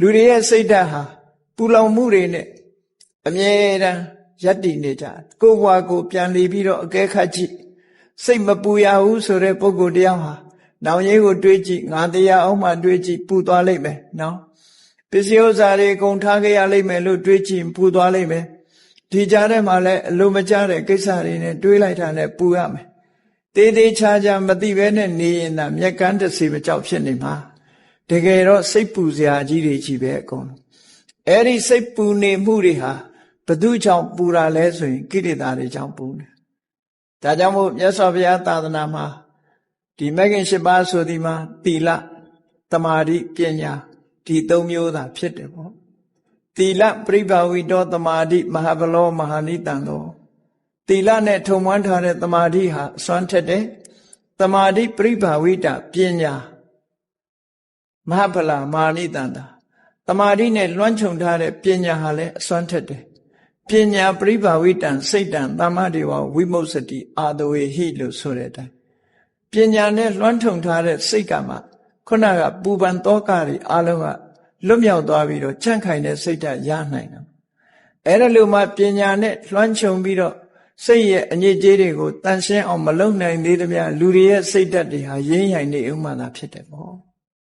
လူတွေရဲ့စိတ်ဓာတ်ဟာပူလောင်မှုတွေနဲ့အမြဲတမ်းရပ်တည်နေကြကိုယ်ဘဝကိုပြန်လီပြီးတော့အကဲခတ်ကြည့်စိတ်မပူရဘူးဆိုတဲ့ပုဂ္ဂိုလ်တရားဟာနောင်ရေးကိုတွေးကြည့်ငါတရားအောင်မှတွေးကြည့်ပူသွားလိမ့်မယ်နော်ပစ္စည်းဥစ္စာတွေကုန်ထားခဲ့ရလိမ့်မယ်လို့တွေးကြည့်ပူသွားလိမ့်မယ်ဒီကြားထဲမှာလည်းအလိုမကျတဲ့ကိစ္စတွေနဲ့တွေးလိုက်တာနဲ့ပူရမယ်တေးသေးချာချာမသိဘဲနဲ့နေရင်သာမျက်ကန်းတစ်စီမကြောက်ဖြစ်နေမှာ တကယ်တော့စိတ်ပူစရာကြီးတွေကြီးပဲအကုန်လုံးအဲ့ဒီစိတ်ပူနေမှုတွေဟာဘသူကြောင့်ပူတာလဲဆိုရင်ကိလေသာတွေကြောင့်ပူတယ်ဒါကြောင့်မို့မြတ်စွာဘုရားသာသနာမှာဒီမဂ္ဂင်၈ပါးဆိုဒီမှာသီလတမာတိပညာဒီသုံးမျိုးသာဖြစ်တယ်ပေါ့သီလပြိဘာဝိတောတမာတိမဟာဘလောမဟာနိတံသောသီလနဲ့ထုံမွမ်းထားတဲ့တမာတိဟာအစွမ်းထက်တယ်တမာတိပြိဘာဝိတပညာ မဟာဗလာမာနိတန္တာတမာတိနဲ့လွှမ်းခြုံထားတဲ့ပညာဟာလည်းအစွမ်းထက်တယ်ပညာပြိဘာဝိတံစိတ်တံသမ္မာဒေဝဝိမု ක්ෂ တိအာတဝေဟိလို့ဆိုတဲ့အတိုင်းပညာနဲ့လွှမ်းထုံထားတဲ့စိတ်ကမှခုနကပူပန်တောကတွေအလုံးကလွတ်မြောက်သွားပြီးတော့ချန့်ခိုင်တဲ့စိတ်ဓာတ်ရနိုင်တယ်အဲ့ဒါလို့မှပညာနဲ့လွှမ်းခြုံပြီးတော့စိတ်ရဲ့အညစ်အကြေးတွေကိုတန်ရှင်းအောင်မလုပ်နိုင်သေးသမျှလူတွေရဲ့စိတ်ဓာတ်တွေဟာရင်းရိုင်နေဥမှသာဖြစ်တယ်ပေါ့